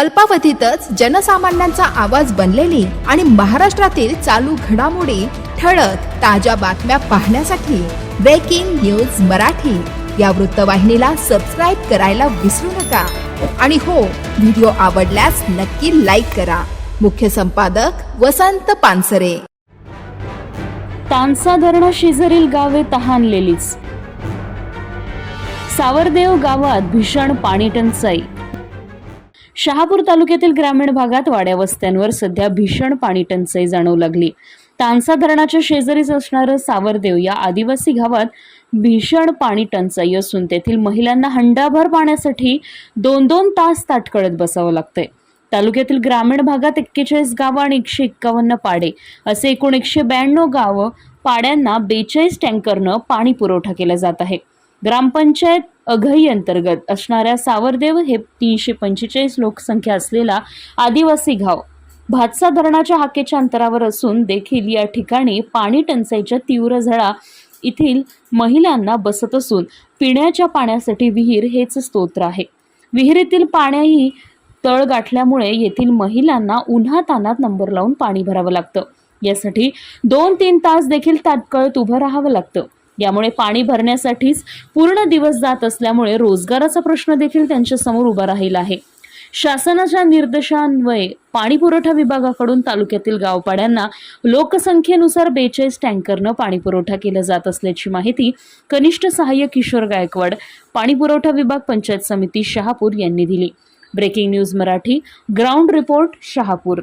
अल्पावधीतच जनसामान्यांचा आवाज बनलेली आणि महाराष्ट्रातील चालू घडामोडी ठळक ताज्या बातम्या पाहण्यासाठी ब्रेकिंग न्यूज मराठी. या वृत्तवाहिनीला सबस्क्राईब करायला विसरू नका. आणि हो व्हिडिओ आवडल्यास नक्की लाईक करा. मुख्य संपादक वसंत पानसरे. तानसा धरणाशेजारील गावे तहानलेलीच. सावरदेव गावात भीषण पाणी टंचाई शहापूर तालुक्यातील ग्रामीण भागात वाड्या वस्त्यांवर सध्या भीषण पाणी टंचाई जाणवू लागली. तानसा धरणाच्या शेजारीच असणारं सावरदेव या आदिवासी गावात भीषण पाणी टंचाई असून तेथील महिलांना हंडाभर पाण्यासाठी दोन दोन तास ताटकळत बसावं लागतंय. तालुक्यातील ग्रामीण भागात एक्केचाळीस गावं आणि एकशे एक्कावन्न पाडे असे एकूण एकशे ब्याण्णव गावं पाड्यांना बेचाळीस टँकरनं पाणी पुरवठा केला जात आहे. ग्रामपंचायत अघई अंतर्गत असणाऱ्या सावरदेव हे तीनशे पंचेचाळीस लोकसंख्या असलेला आदिवासी गाव. भातसा धरणाच्या हाकेच्या अंतरावर असून देखील या ठिकाणी पाणी टंचाईच्या तीव्र झळा येथील महिलांना बसत असून पिण्याच्या पाण्यासाठी विहीर हेच स्तोत्र आहे. विहिरीतील पाण्याही तळ गाठल्यामुळे येथील महिलांना उन्हा तानात नंबर लावून पाणी भरावं लागतं. यासाठी दोन तीन तास देखील तात्काळ उभं राहावं लागतं. यामुळे पाणी भरण्यासाठीच पूर्ण दिवस जात असल्यामुळे रोजगाराचा प्रश्न देखील त्यांच्यासमोर उभा राहिला आहे. शासनाच्या निर्देशान्वये पाणी पुरवठा विभागाकडून तालुक्यातील गावपाड्यांना लोकसंख्येनुसार बेचाळीस टँकरनं पाणी पुरवठा केला जात असल्याची माहिती कनिष्ठ सहाय्यक किशोर गायकवाड पाणी पुरवठा विभाग पंचायत समिती शहापूर यांनी दिली. Breaking news Marathi ground report Shahapur.